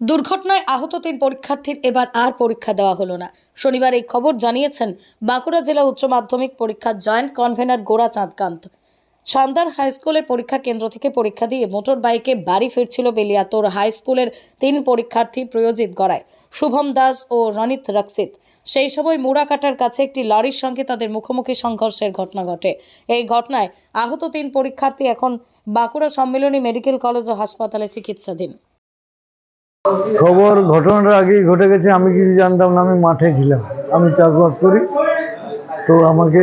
দুর্ঘটনায় আহত তিন পরীক্ষার্থীর এবার আর পরীক্ষা দেওয়া হলো না। শনিবার এই খবর জানিয়েছেন বাঁকুড়া জেলা উচ্চ মাধ্যমিক পরীক্ষার জয়েন্ট কনভেনার গোড়া চাঁদকান্ত। সান্দার হাই স্কুলের পরীক্ষা কেন্দ্র থেকে পরীক্ষা দিয়ে মোটর বাইকে বাড়ি ফিরছিল বেলিয়াতোর হাই স্কুলের তিন পরীক্ষার্থী প্রয়োজিত গড়ায়, শুভম দাস ও রনিত রক্সিত। সেই সময় মুড়াকাটার কাছে একটি লরির সঙ্গে তাদের মুখোমুখি সংঘর্ষের ঘটনা ঘটে। এই ঘটনায় আহত তিন পরীক্ষার্থী এখন বাঁকুড়া সম্মিলনী মেডিকেল কলেজ ও হাসপাতালে চিকিৎসাধীন। খবর ঘটনাটা আগেই ঘটে গেছে, আমি কিছু জানতাম না, আমি মাঠে ছিলাম। আমি চাষবাস করি। তো আমাকে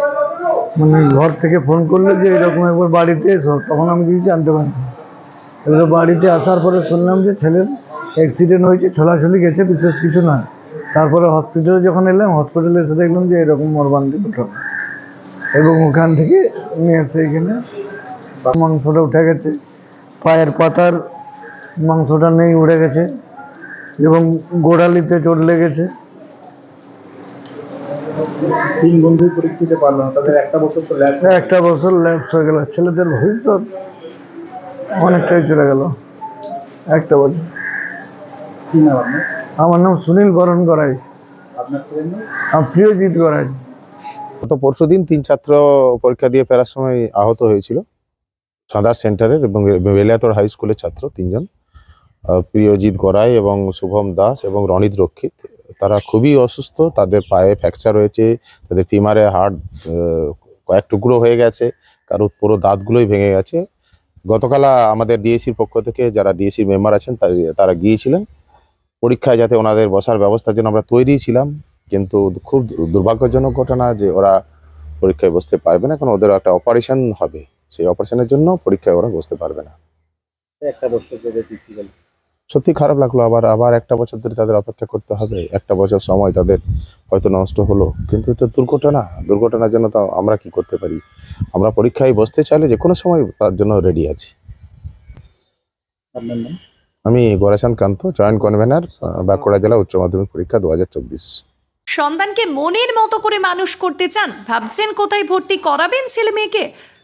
মানে ঘর থেকে ফোন করল যে এরকম একবার বাড়িতে এসো, তখন আমি কিছু জানতে পারিনি। এবারে বাড়িতে আসার পরে শুনলাম যে ছেলের অ্যাক্সিডেন্ট হয়েছে, ছলাছলি গেছে, বিশেষ কিছু না তারপরে হসপিটালে যখন এলাম হসপিটালে এসে দেখলাম যে এরকম মর্মান্তিক ঘটনা। এবং ওখান থেকে নিয়ে এখানে। মাংসটা উঠে গেছে। পায়ের পাতার মাংসটা নেই উড়ে গেছে এবং গোড়ালিতে চোট লেগেছে। তিন বন্ধুই পরীক্ষা পারল না তাদের একটা বছর তো ল্যাব একটা বছর ল্যাপস হয়ে গেল। ছেলেদের ভবিষ্যৎ অনেকটাই চলে গেল। একটা বছর। কি নাম আপনার? আমার নাম সুনীল বরণ করাই আপনার ছেলের নাম? আমার প্রিয়জিৎ করাই গত পরশু দিন তিন ছাত্র পরীক্ষা দিয়ে ফেরার সময় আহত হয়েছিল। সাদার সেন্টারের এবং বেলিয়াতর হাই স্কুলের ছাত্র তিনজন। প্রিয়জিৎ গড়াই এবং শুভম দাস এবং রনিত রক্ষিত। তারা খুবই অসুস্থ, তাদের পায়ে ফ্র্যাকচার হয়েছে, তাদের ফিমারে হাড় কয়েক টুকরো হয়ে গেছে, কারোর পুরো দাঁতগুলোই ভেঙে গেছে। গতকাল আমাদের ডিএসির পক্ষ থেকে যারা ডিএসির মেম্বার আছেন তারা গিয়েছিলেন। পরীক্ষায় যাতে ওনাদের বসার ব্যবস্থার জন্য আমরা তৈরি ছিলাম, কিন্তু খুব দুর্ভাগ্যজনক ঘটনা যে ওরা পরীক্ষায় বসতে পারবে না, কারণ ওদের একটা অপারেশন হবে। সেই অপারেশনের জন্য পরীক্ষায় ওরা বসতে পারবে না। একটা গেল সত্যি খারাপ লাগল আবার আবার একটা বছর ধরে তাদের অপেক্ষা করতে হবে একটা বছর সময় তাদের হয়তো নষ্ট হলো কিন্তু এটা দুর্ঘটনা দুর্ঘটনার জন্য তো আমরা কি করতে পারি? আমরা পরীক্ষায় বসতে চাইলে যে কোনো সময় তার জন্য রেডি আছি। আমি গোরাচাঁদ কান্ত জয়েন্ট কনভেনার বাঁকুড়া জেলা উচ্চ মাধ্যমিক পরীক্ষা দু হাজার চব্বিশ। সন্তানকে মনের মতো করে মানুষ করতে চান? ভাবছেন কোথায় ভর্তি করাবেন ছেলে মেয়েকে